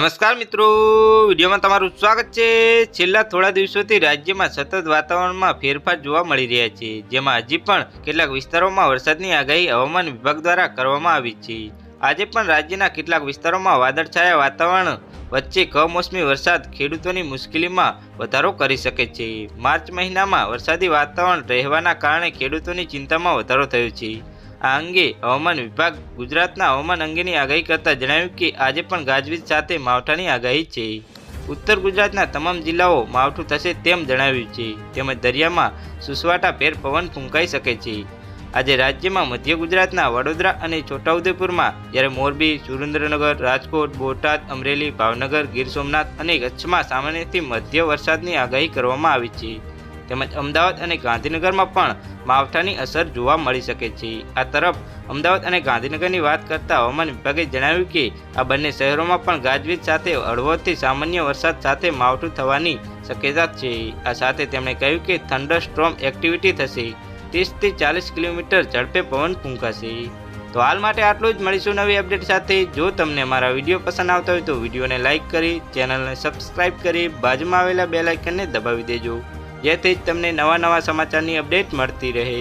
નમસ્કાર મિત્રો. વિડીયોમાં તમારું સ્વાગત છે. છેલ્લા થોડા દિવસોથી રાજ્યમાં સતત વાતાવરણમાં ફેરફાર જોવા મળી રહ્યા છે. જેમાં હજી પણ કેટલાક વિસ્તારોમાં વરસાદની આગાહી હવામાન વિભાગ દ્વારા કરવામાં આવી છે. આજે પણ રાજ્યના કેટલાક વિસ્તારોમાં વાદળછાયા વાતાવરણ વચ્ચે કમોસમી વરસાદ ખેડૂતોની મુશ્કેલીમાં વધારો કરી શકે છે. માર્ચ મહિનામાં વરસાદી વાતાવરણ રહેવાના કારણે ખેડૂતોની ચિંતામાં વધારો થયો છે. આ અંગે હવામાન વિભાગ ગુજરાતના હવામાન અંગેની આગાહી કરતા જણાવ્યું કે આજે પણ ગાજવીજ સાથે માવઠાની આગાહી છે. ઉત્તર ગુજરાતના તમામ જિલ્લાઓ માવઠું થશે તેમ જણાવ્યું છે. તેમજ દરિયામાં સુસવાટા ભેર પવન ફૂંકાઈ શકે છે. આજે રાજ્યમાં મધ્ય ગુજરાતના વડોદરા અને છોટાઉદેપુરમાં જ્યારે મોરબી, સુરેન્દ્રનગર, રાજકોટ, બોટાદ, અમરેલી, ભાવનગર, ગીર સોમનાથ અને કચ્છમાં સામાન્યથી મધ્ય વરસાદની આગાહી કરવામાં આવી છે. તેમજ અમદાવાદ અને ગાંધીનગરમાં પણ માવઠાની અસર જોવા મળી શકે છે. આ તરફ અમદાવાદ અને ગાંધીનગરની વાત કરતા હવામાન વિભાગે જણાવ્યું કે, આ બંને શહેરોમાં પણ ગાજવીજ સાથે હળવોથી સામાન્ય વરસાદ સાથે માવઠું થવાની શક્યતા છે. આ સાથે તેમણે કહ્યું કે, થંડરસ્ટ્રોમ એક્ટિવિટી થશે. ત્રીસથી ચાલીસ કિલોમીટર ઝડપે પવન ફૂંકાશે. તો હાલ માટે આટલું જ. મળીશું નવી અપડેટ સાથે. જો તમને મારા વીડિયો પસંદ આવતા હોય તો વિડીયોને લાઇક કરી, ચેનલને સબસ્ક્રાઇબ કરી, બાજુમાં આવેલા બે લાઇકનને દબાવી દેજો. જેથી જ તમને નવા નવા સમાચારની અપડેટ મળતી રહે.